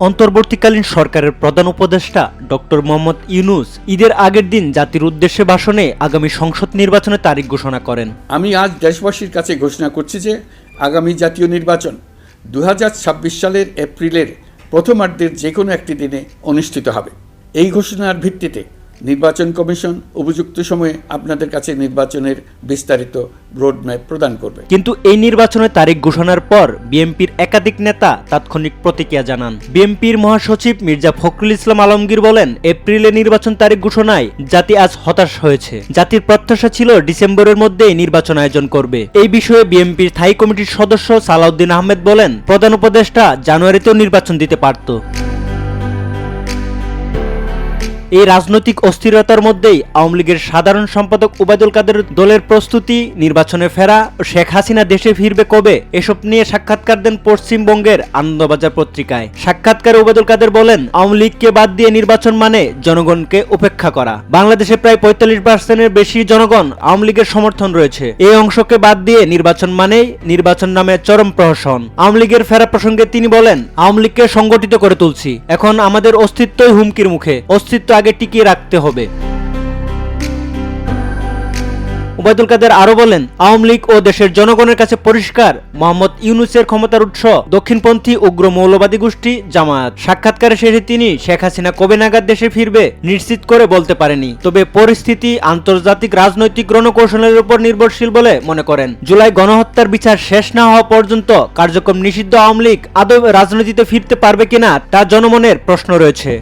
অন্তর্বর্তীকালীন সরকারের প্রধান উপদেষ্টা ডক্টর মোহাম্মদ ইউনুস ঈদের আগের দিন জাতির উদ্দেশ্যে ভাষণে আগামী সংসদ নির্বাচনের তারিখ ঘোষণা করেন। আমি আজ দেশবাসীর কাছে ঘোষণা করছি যে আগামী জাতীয় নির্বাচন দু হাজার ছাব্বিশ সালের এপ্রিলের প্রথমার্ধের যে কোনো একটি দিনে অনুষ্ঠিত হবে। এই ঘোষণার ভিত্তিতে নির্বাচন কমিশন উপযুক্ত সময়ে আপনাদের কাছে নির্বাচনের বিস্তারিত রোডম্যাপ প্রদান করবে। কিন্তু এই নির্বাচনের তারিখ ঘোষণার পর বিএনপির একাধিক নেতা তাৎক্ষণিক প্রতিক্রিয়া জানান। বিএনপির মহাসচিব মির্জা ফখরুল ইসলাম আলমগীর বলেন, এপ্রিলে নির্বাচন তারিখ ঘোষণায় জাতি আজ হতাশ হয়েছে। জাতির প্রত্যাশা ছিল ডিসেম্বরের মধ্যেই নির্বাচন আয়োজন করবে। এই বিষয়ে বিএনপির স্থায়ী কমিটির সদস্য সালাউদ্দিন আহমেদ বলেন, প্রধান উপদেষ্টা জানুয়ারিতেও নির্বাচন দিতে পারত। এই রাজনৈতিক অস্থিরতার মধ্যেই আওয়ামী লীগের সাধারণ সম্পাদক উবায়দুল কাদের দলের প্রস্তুতি, নির্বাচনে ফেরা, শেখ হাসিনা দেশে ফিরবে কবে, এসব নিয়ে সাক্ষাৎকার দেন পশ্চিমবঙ্গের আনন্দবাজার পত্রিকায়। সাক্ষাৎকারে উবায়দুল কাদের বলেন, আওয়ামী লীগকে বাদ দিয়ে নির্বাচন মানে জনগণকে উপেক্ষা করা। বাংলাদেশে প্রায় পঁয়তাল্লিশ পার্সেন্টের বেশি জনগণ আওয়ামী লীগের সমর্থন রয়েছে। এই অংশকে বাদ দিয়ে নির্বাচন মানেই নির্বাচন নামে চরম প্রহসন। আওয়ামী লীগের ফেরা প্রসঙ্গে তিনি বলেন, আওয়ামী লীগকে সংগঠিত করে তুলছি। এখন আমাদের অস্তিত্বই হুমকির মুখে। অস্তিত্ব আগে টিকিয়ে রাখতে হবে। ওবায়দুল কাদের আরও বলেন, আওয়ামী লীগ ও দেশের জনগণের কাছে পরিষ্কার। মোহাম্মদ ইউনুসের ক্ষমতার উৎস, দক্ষিণপন্থী উগ্র মৌলবাদী গোষ্ঠী, জামায়াত। সাক্ষাৎকারে শেষে তিনি শেখ হাসিনা কবে নাগাদ দেশে ফিরবে নিশ্চিত করে বলতে পারেনি। তবে পরিস্থিতি আন্তর্জাতিক রাজনৈতিক রণকৌশলের উপর নির্ভরশীল বলে মনে করেন। জুলাই গণহত্যার বিচার শেষ না হওয়া পর্যন্ত কার্যক্রম নিষিদ্ধ আওয়ামী লীগ আদৌ রাজনীতিতে ফিরতে পারবে কিনা তা জনমনের প্রশ্ন রয়েছে।